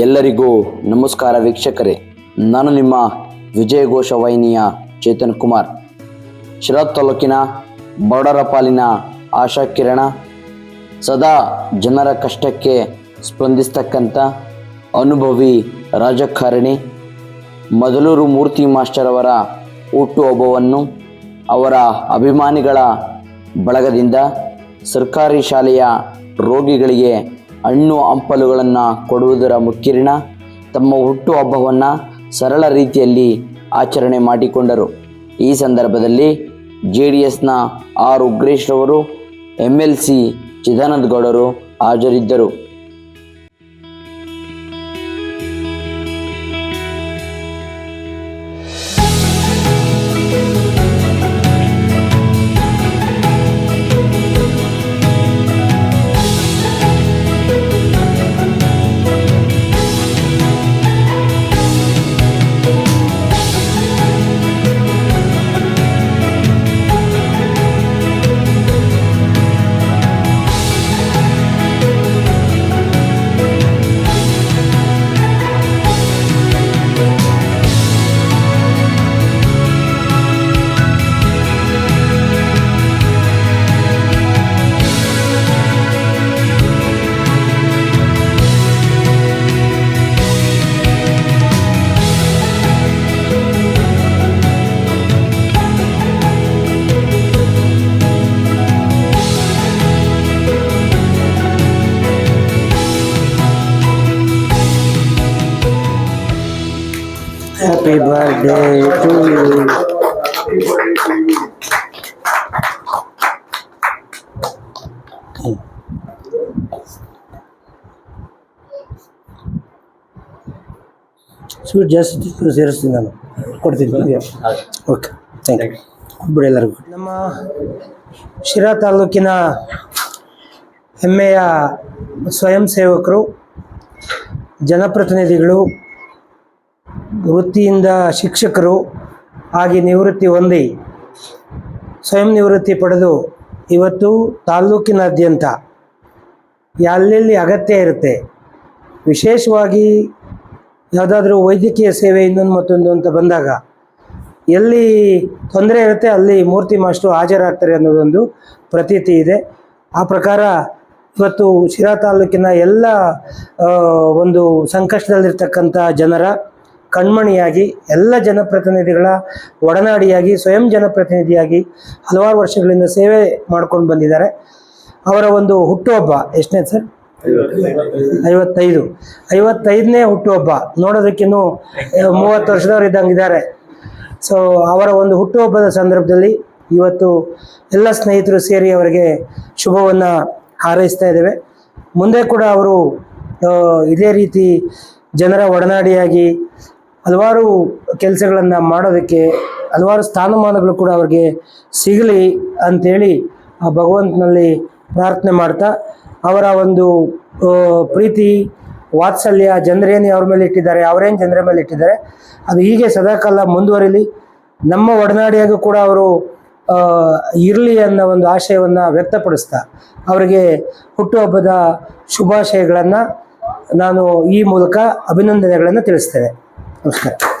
ಎಲ್ಲರಿಗೂ ನಮಸ್ಕಾರ ವೀಕ್ಷಕರೇ. ನಾನು ನಿಮ್ಮ ವಿಜಯ ಘೋಷ ವಾಹಿನಿಯ ಚೇತನ್ ಕುಮಾರ್. ಶಿರಾ ತಾಲೂಕಿನ ಬಡರಪಾಲಿನ ಆಶಾ ಕಿರಣ ಸದಾ ಜನರ ಕಷ್ಟಕ್ಕೆ ಸ್ಪಂದಿಸ್ತಕ್ಕಂಥ ಅನುಭವಿ ರಾಜಕಾರಣಿ ಮೊದಲೂರು ಮೂರ್ತಿ ಮಾಸ್ಟರ್ ಅವರ ಹುಟ್ಟುಹಬ್ಬವನ್ನು ಅವರ ಅಭಿಮಾನಿಗಳ ಬಳಗದಿಂದ ಸರ್ಕಾರಿ ಶಾಲೆಯ ರೋಗಿಗಳಿಗೆ ಹಣ್ಣು ಹಂಪಲುಗಳನ್ನು ಕೊಡುವುದರ ಮುಖ್ಯರಿಣ ತಮ್ಮ ಹುಟ್ಟುಹಬ್ಬವನ್ನು ಸರಳ ರೀತಿಯಲ್ಲಿ ಆಚರಣೆ ಮಾಡಿಕೊಂಡರು. ಈ ಸಂದರ್ಭದಲ್ಲಿ ಜೆ ಡಿ ಎಸ್ನ ಆರ್ ಉಗ್ರೇಶ್ರವರು ಎಂ ಎಲ್ ಸಿ ಚಿದಾನಂದ ಗೌಡರು ಹಾಜರಿದ್ದರು. Happy birthday to you. Sweet ಜಾಸ್ತಿ ಸೇರಿಸ್ತೀನಿ ನಾನು. ಕೊಡ್ತೀನಿ. ಓಕೆ ಥ್ಯಾಂಕ್ ಯು ಕೊಟ್ಬಿಡಿ ಎಲ್ಲರಿಗೂ. ನಮ್ಮ ಶಿರಾ ತಾಲೂಕಿನ ಹೆಮ್ಮೆಯ ಸ್ವಯಂ ಸೇವಕರು ಜನಪ್ರತಿನಿಧಿಗಳು ವೃತ್ತಿಯಿಂದ ಶಿಕ್ಷಕರು ಆಗಿ ನಿವೃತ್ತಿ ಹೊಂದಿ ಸ್ವಯಂ ನಿವೃತ್ತಿ ಪಡೆದು ಇವತ್ತು ತಾಲ್ಲೂಕಿನಾದ್ಯಂತ ಎಲ್ಲೆಲ್ಲಿ ಅಗತ್ಯ ಇರುತ್ತೆ? ವಿಶೇಷವಾಗಿ ಯಾವುದಾದ್ರೂ ವೈದ್ಯಕೀಯ ಸೇವೆ ಇನ್ನೊಂದು ಮತ್ತೊಂದು ಅಂತ ಬಂದಾಗ ಎಲ್ಲಿ ತೊಂದರೆ ಇರುತ್ತೆ, ಅಲ್ಲಿ ಮೂರ್ತಿ ಮಾಸ್ಟ್ರು ಹಾಜರಾಗ್ತಾರೆ ಅನ್ನೋದೊಂದು ಪ್ರತೀತಿ ಇದೆ. ಆ ಪ್ರಕಾರ ಇವತ್ತು ಶಿರಾ ತಾಲೂಕಿನ ಎಲ್ಲ ಒಂದು ಸಂಕಷ್ಟದಲ್ಲಿರ್ತಕ್ಕಂಥ ಜನರ ಕಣ್ಮಣಿಯಾಗಿ ಎಲ್ಲ ಜನಪ್ರತಿನಿಧಿಗಳ ಒಡನಾಡಿಯಾಗಿ, ಸ್ವಯಂ ಜನಪ್ರತಿನಿಧಿಯಾಗಿ ಹಲವಾರು ವರ್ಷಗಳಿಂದ ಸೇವೆ ಮಾಡ್ಕೊಂಡು ಬಂದಿದ್ದಾರೆ. ಅವರ ಒಂದು ಹುಟ್ಟುಹಬ್ಬ ಎಷ್ಟನೇ ಸರ್? ಐವತ್ತೈದು. ಐವತ್ತೈದನೇ ಹುಟ್ಟುಹಬ್ಬ. ನೋಡೋದಕ್ಕಿನ್ನು ಮೂವತ್ತು ವರ್ಷದವ್ರು ಇದ್ದಂಗಿದ್ದಾರೆ. ಸೊ ಅವರ ಒಂದು ಹುಟ್ಟುಹಬ್ಬದ ಸಂದರ್ಭದಲ್ಲಿ ಇವತ್ತು ಎಲ್ಲ ಸ್ನೇಹಿತರು ಸೇರಿ ಅವರಿಗೆ ಶುಭವನ್ನು ಹಾರೈಸ್ತಾ ಇದ್ದೇವೆ. ಮುಂದೆ ಕೂಡ ಅವರು ಇದೇ ರೀತಿ ಜನರ ಒಡನಾಡಿಯಾಗಿ ಹಲವಾರು ಕೆಲಸಗಳನ್ನು ಮಾಡೋದಕ್ಕೆ ಹಲವಾರು ಸ್ಥಾನಮಾನಗಳು ಕೂಡ ಅವ್ರಿಗೆ ಸಿಗಲಿ ಅಂಥೇಳಿ ಆ ಭಗವಂತನಲ್ಲಿ ಪ್ರಾರ್ಥನೆ ಮಾಡ್ತಾ, ಅವರ ಒಂದು ಪ್ರೀತಿ, ವಾತ್ಸಲ್ಯ ಜನರೇನು ಅವ್ರ ಮೇಲೆ ಇಟ್ಟಿದ್ದಾರೆ, ಅವರೇನು ಜನರ ಮೇಲೆ ಇಟ್ಟಿದ್ದಾರೆ, ಅದು ಹೀಗೆ ಸದಾಕಾಲ ಮುಂದುವರಿಲಿ. ನಮ್ಮ ಒಡನಾಡಿಯಾಗೂ ಕೂಡ ಅವರು ಇರಲಿ ಅನ್ನೋ ಒಂದು ಆಶಯವನ್ನು ವ್ಯಕ್ತಪಡಿಸ್ತಾ, ಅವರಿಗೆ ಹುಟ್ಟುಹಬ್ಬದ ಶುಭಾಶಯಗಳನ್ನು ನಾನು ಈ ಮೂಲಕ ಅಭಿನಂದನೆಗಳನ್ನು ತಿಳಿಸ್ತೇನೆ. ನಮಸ್ಕಾರ